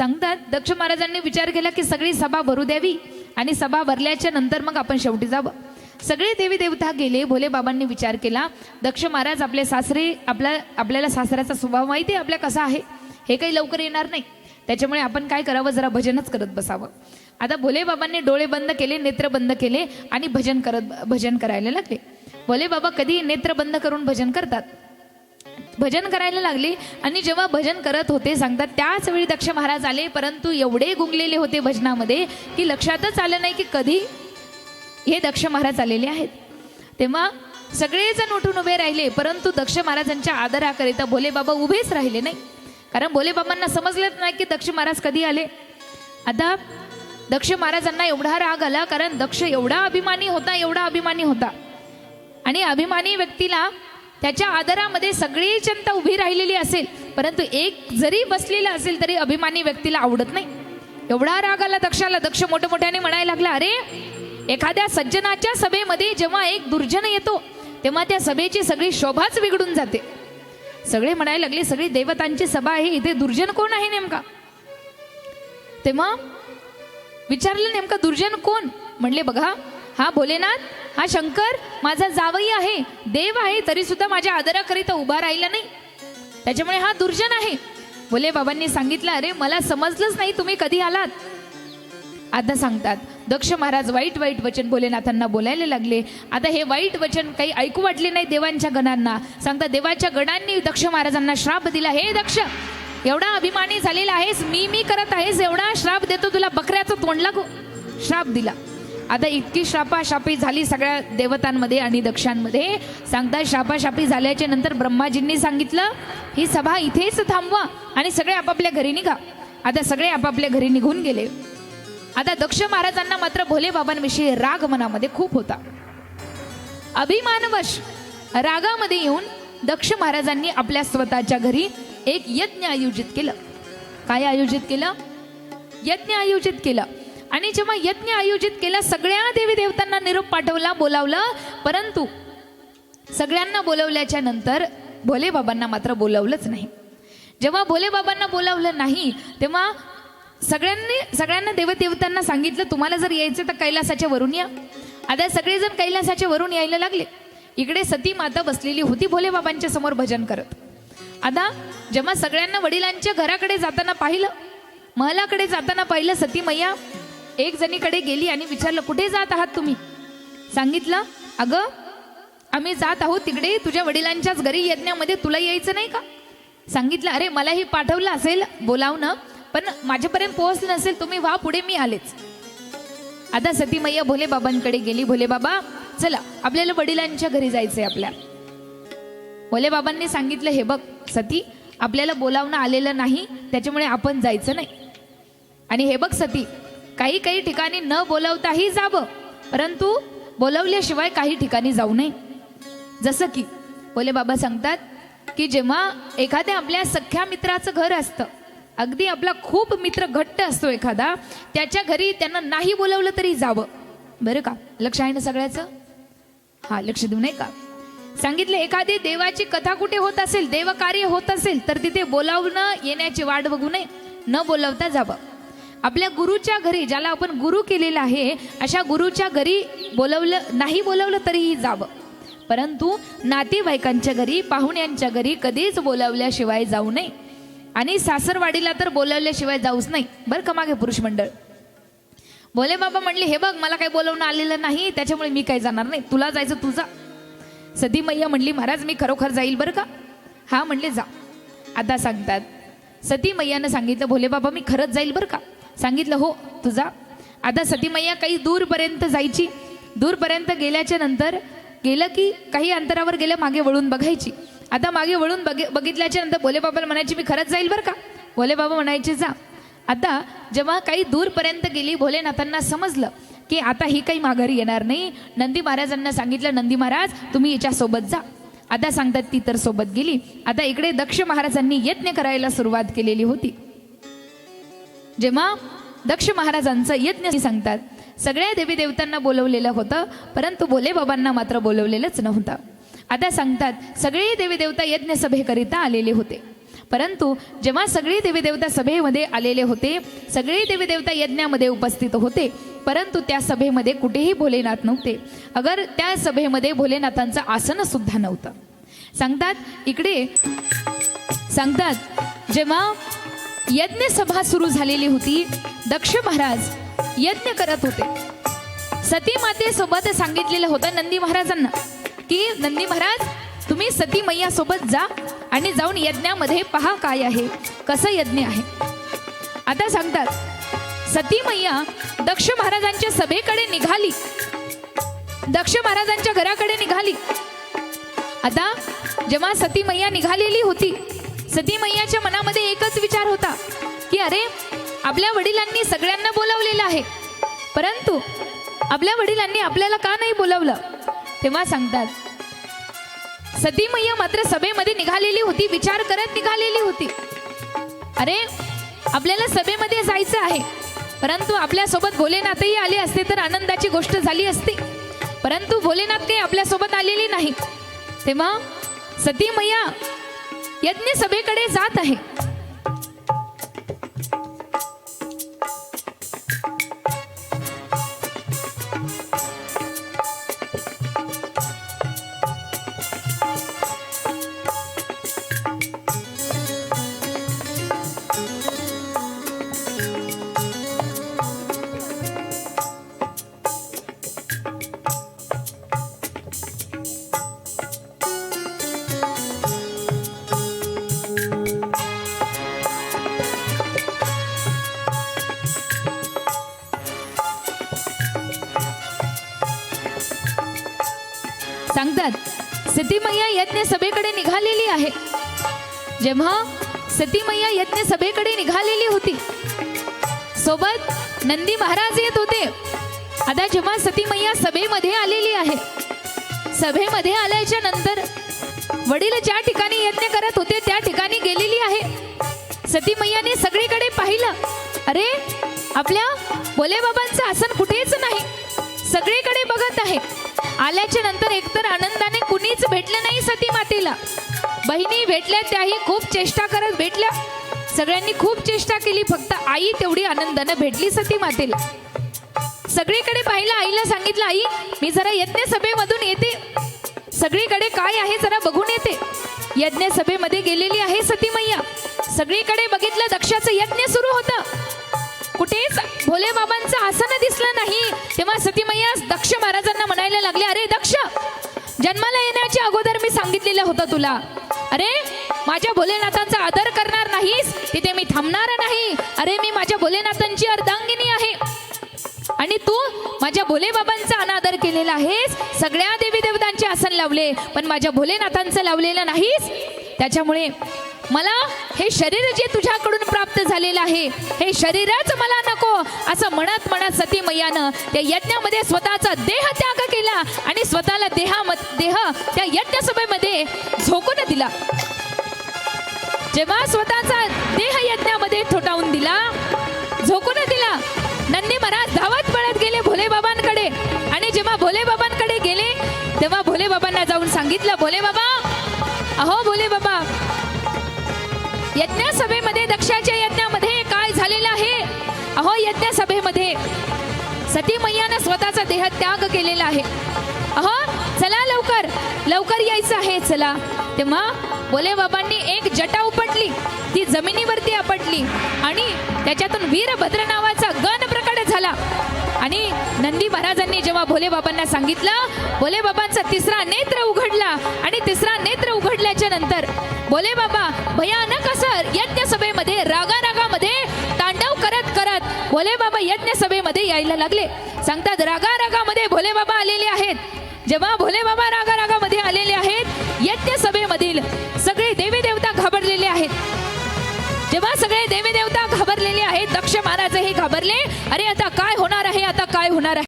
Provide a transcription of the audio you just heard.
सांगतात दक्ष महाराजांनी विचार केला की सगळी सभा भरू द्यावी आणि सभा भरल्याच्या नंतर मग आपण शेवटी जावं. सगळे देवी देवता गेले भोले बाबांनी विचार केला दक्ष महाराज आपले सासरे आपल्या आपल्याला सासऱ्याचा स्वभाव माहिती आहे आपल्या कसा आहे? हे काही लवकर येणार नाही. त्याच्यामुळे आपण काय करावं? जरा भजनच करत बसावं. आता भोले बाबांनी डोळे बंद केले नेत्र बंद केले आणि भजन करत भजन करायला लागले. भोले बाबा कधी नेत्र बंद करून भजन करतात? भजन करायला लागले आणि जेव्हा भजन करत होते सांगतात त्याच वेळी दक्ष महाराज आले परंतु एवढे गुंगलेले होते भजनामध्ये की लक्षातच आलं नाही की कधी हे दक्ष महाराज आलेले आहेत. तेव्हा सगळेजण उठून उभे राहिले परंतु दक्ष महाराजांच्या आदराकरिता भोले बाबा उभेच राहिले नाही. कारण भोले बाबांना समजलंच नाही की दक्ष महाराज कधी आले. आता दक्ष महाराजांना एवढा राग आला कारण दक्ष एवढा अभिमानी होता एवढा अभिमानी होता. आणि अभिमानी व्यक्तीला त्याच्या आदरामध्ये सगळी जनता उभी राहिलेली असेल परंतु एक जरी बसलेला असेल तरी अभिमानी व्यक्तीला आवडत नाही. एवढा राग आला दक्षाला दक्ष मोठं मोठ्याने म्हणायला लागला अरे एखाद्या सज्जनाच्या सभेमध्ये जेव्हा एक दुर्जन येतो तेव्हा त्या सभेची सगळी शोभाच बिघडून जाते. सगळे म्हणायला लागले सगळी देवतांची सभा आहे इथे दुर्जन कोण आहे नेमका? तेव्हा विचारलं नेमका दुर्जन कोण? म्हणले बघा हा भोलेनाथ हा शंकर माझा जावई आहे. देव आहे तरी सुद्धा माझ्या आदराकरिता उभा राहिला नाही. त्याच्यामुळे हा दुर्जन आहे. बोले बाबांनी सांगितलं अरे मला समजलंच नाही तुम्ही कधी आलात. आता सांगतात दक्ष महाराज वाईट वाईट वचन भोलेनाथांना बोलायला लागले. आता हे वाईट वचन काही ऐकू वाटले नाही देवांच्या गणांना. सांगतात देवाच्या गणांनी दक्ष महाराजांना श्राप दिला. हे दक्ष एवढा अभिमानी झालेला आहेस मी मी करत आहेस एवढा श्राप देतो तुला बकऱ्याचं तोंड लागू. श्राप दिला. आता इतकी श्रापाशापी झाली सगळ्या देवतांमध्ये आणि दक्षांमध्ये. सांगतात श्रापाशापी झाल्याच्यानंतर ब्रह्माजींनी सांगितलं ही सभा इथेच थांबवा आणि सगळे आपापल्या घरी निघा. आता सगळे आपापल्या घरी निघून गेले. आता दक्ष महाराजांना मात्र भोले बाबांविषयी राग मनामध्ये खूप होता. अभिमानवश रागामध्ये येऊन दक्ष महाराजांनी आपल्या स्वतःच्या घरी एक यज्ञ आयोजित केलं. काय आयोजित केलं? यज्ञ आयोजित केलं. आणि जेव्हा यज्ञ आयोजित केला सगळ्या देवी देवतांना निरोप पाठवला बोलावलं. परंतु सगळ्यांना बोलवल्याच्या नंतर भोले बाबांना मात्र बोलावलंच नाही. जेव्हा भोले बाबांना बोलावलं नाही तेव्हा सगळ्यांनी सगळ्यांना देवदेवतांना सांगितलं तुम्हाला जर यायचं तर कैलासाच्या वरून या. आता सगळेजण कैलासाच्या वरून यायला लागले. इकडे सती माता बसलेली होती भोले बाबांच्या समोर भजन करत. आता जेव्हा सगळ्यांना वडिलांच्या घराकडे जाताना पाहिलं महलाकडे जाताना पाहिलं सती मैया एक जणीकडे गेली आणि विचारलं कुठे जात आहात तुम्ही? सांगितलं अगं आम्ही जात आहोत तिकडे तुझ्या वडिलांच्याच घरी यज्ञामध्ये तुला यायचं नाही का? सांगितलं अरे मलाही पाठवलं असेल बोलावणं पण माझ्यापर्यंत पोहोचलं नसेल तुम्ही व्हा पुढे मी आलेच. आता सती मैया भोले बाबांकडे गेली. भोले बाबा चला आपल्याला वडिलांच्या घरी जायचंय आपल्या. भोले बाबांनी सांगितलं हे बघ सती आपल्याला बोलावणं आलेलं नाही त्याच्यामुळे आपण जायचं नाही. आणि हे बघ सती काही काही ठिकाणी न बोलवताही जावं परंतु बोलवल्याशिवाय काही ठिकाणी जाऊ नये. जसं की बोले बाबा सांगतात की जेव्हा एखाद्या आपल्या सख्या मित्राचं घर असतं अगदी आपला खूप मित्र घट्ट असतो एखादा त्याच्या घरी त्यांना नाही बोलवलं तरी जावं. बरं का? लक्ष आहे ना सगळ्याचं? हा लक्ष देऊ नये का? सांगितले एखादी देवाची कथा कुठे होत असेल देवकार्य होत असेल तर तिथे बोलावणं येण्याची वाट बघू नये. न बोलवता जावं. आपल्या गुरुच्या घरी ज्याला आपण गुरु केलेला आहे अशा गुरुच्या घरी बोलवलं नाही बोलवलं तरीही जावं. परंतु नातेवाईकांच्या घरी पाहुण्यांच्या घरी कधीच बोलावल्याशिवाय जाऊ नये. आणि सासरवाडीला तर बोलावल्याशिवाय जाऊच नाही बरं का मागे पुरुष मंडळ? भोले बाबा म्हणले हे बघ मला काही बोलवणं आलेलं नाही त्याच्यामुळे मी काही जाणार नाही. तुला जायचं तुझा सती मैया म्हणली महाराज मी खरोखर जाईल बरं का? हा म्हणले जा. आता सांगतात सती मैयानं सांगितलं भोले बाबा मी खरंच जाईल बरं का? सांगितलं हो तुझा. आता सती मैया काही दूरपर्यंत जायची. दूरपर्यंत गेल्याच्यानंतर गेलं की काही अंतरावर गेलं मागे वळून बघायची. आता मागे वळून बघ बघितल्याच्या नंतर भोले बाबाला म्हणायची मी खरंच जाईल बरं का? भोले बाबा म्हणायचे जा. आता जेव्हा काही दूरपर्यंत गेली भोलेनाथांना समजलं की आता ही काही माघारी येणार नाही. नंदी महाराजांना सांगितलं नंदी महाराज तुम्ही याच्यासोबत जा. आता सांगतात ती तर सोबत गेली. आता इकडे दक्ष महाराजांनी यज्ञ करायला सुरुवात केलेली होती. जेव्हा दक्ष महाराजांचं यज्ञ सांगतात सगळ्या देवी देवतांना बोलवलेलं होतं परंतु भोले बाबांना मात्र बोलवलेलंच नव्हतं. आता सांगतात सगळे देवी देवता यज्ञ सभेकरिता आलेले होते. परंतु जेव्हा सगळे देवी देवता सभेमध्ये आलेले होते सगळे देवी देवता यज्ञामध्ये उपस्थित होते परंतु त्या सभेमध्ये कुठेही भोलेनाथ नव्हते. अगर त्या सभेमध्ये भोलेनाथांचं आसन सुद्धा नव्हतं. सांगतात इकडे सांगतात जेव्हा यज्ञ सभा सुरू झालेली होती. दक्ष महाराज यज्ञ करत होते. सती मातेसोबत सांगितलेलं होतं नंदी महाराजांना की नंदी महाराज तुम्ही सती मैयासोबत जा आणि जाऊन यज्ञामध्ये पहा काय आहे कसं यज्ञ आहे. आता सांगतात सती मैया दक्ष महाराजांच्या सभेकडे निघाली. दक्ष महाराजांच्या घराकडे निघाली. आता जेव्हा सती मैया निघालेली होती सती मैयाच्या मनामध्ये एकच विचार होता की अरे आपल्या वडिलांनी सगळ्यांना बोलावलेलं आहे. परंतु आपल्या वडिलांनी आपल्याला का नाही बोलावलं? तेव्हा सांगतात सती मैया मात्र सभेमध्ये निघालेली होती विचार करत निघालेली होती. अरे आपल्याला सभेमध्ये जायचं आहे. परंतु आपल्यासोबत भोलेनाथही आले असते तर आनंदाची गोष्ट झाली असती. परंतु भोलेनाथ काही आपल्यासोबत आलेले नाही. तेव्हा सती मैया यज्ञ सभेकडे जात आहे. सतीमय्या सती मैया यज्ञ सभेकडे निघालेली आहे. जेव्हा सती मैया यज्ञ सभेकडे निघालेली होती सोबत नंदी महाराज येत होते. आता जेव्हा सती मैया सभेमध्ये आलेली आहे सभेमध्ये आल्याच्यानंतर वडील ज्या ठिकाणी यज्ञ करत होते त्या ठिकाणी गेलेली आहे. सती मैयाने सगळीकडे पाहिलं अरे आपल्या भोलेबाबांचं आसन कुठेच नाही. सगळीकडे बघत आहे. आल्याच्यानंतर एकतर आनंदाने कुणीच भेटलं नाही सती मातेला. बहिणी भेटल्या त्याही खूप चेष्टा करत भेटल्या. सगळ्यांनी खूप चेष्टा केली फक्त आई तेवढी आनंदानं भेटली सती मातेला. सगळीकडे पाहिलं आईला सांगितलं आई मी जरा यज्ञ सभेमधून येते. सगळीकडे काय आहे जरा बघून येते. यज्ञ सभेमध्ये गेलेली आहे सती मैया. सगळीकडे बघितलं दक्षाचं यज्ञ सुरू होतं. कुठेच भोले बाबांचं आसन दिसलं नाही. तेव्हा सती दक्ष महाराजांना म्हणायला लागले अरे दक्ष जन्माला येण्याच्या अगोदर मी सांगितलेलं होतं तुला. अरे माझ्या भोलेनाथांचा आदर करणार नाहीस तिथे मी थांबणार नाही. अरे मी माझ्या भोलेनाथांची अर्धांगिनी आहे. आणि तू माझ्या भोले बाबांचा अनादर केलेला आहेस. सगळ्या देवी देवतांचे आसन लावले पण माझ्या भोलेनाथांचं लावलेलं नाहीस. त्याच्यामुळे मला हे शरीर जे तुझ्याकडून प्राप्त झालेलं आहे हे शरीरच मला नको असं म्हणत म्हणत सती मैयानं त्या यज्ञामध्ये स्वतःचा देह त्याग केला आणि स्वतःला देहा देह त्या यज्ञ सभेमध्ये झोकून दिला. जेव्हा स्वतःचा देह यज्ञामध्ये थोटावून दिला झोकून दिला नंदी महाराज धावत पळत गेले भोले बाबांकडे आणि जेव्हा भोले बाबांकडे गेले तेव्हा भोले बाबांना जाऊन सांगितलं भोले बाबा अहो भोले बाबा यज्ञ सभेमध्ये दक्षाच्या यज्ञामध्ये काय झालेलं आहे? अहो यज्ञ सभेमध्ये सती मैयानं स्वतःचा देह त्याग केलेला आहे. अहो चला लवकर. लवकर यायचं आहे चला. तेव्हा बोले बाबांनी एक जटा उपटली. ती जमिनीवरती आपटली. आणि त्याच्यातून वीरभद्र नावाचा गण प्रकट झाला. आणि नंदी महाराजांनी जेव्हा भोले बाबांना सांगितलं भोले बाबांचा तिसरा नेत्र उघडला आणि तिसरा नेत्र उघडल्याच्या नंतर भोले बाबा भयानक असं यज्ञ सभेमध्ये रागा रागामध्ये तांडव करत करत भोले बाबा यज्ञ सभेमध्ये यायला लागले. सांगतात रागा रागामध्ये भोले बाबा आलेले आहेत. जेव्हा भोले बाबा रागारागामध्ये आलेले आहेत यज्ञ सभेमधील सगळे देवी देवता घाबरलेले आहेत. जेव्हा सगळे देवी देवता घाबरलेले आहेत. दक्ष महाराजही घाबरले. अरे आता काय होणार आहे? आता काय होणार आहे?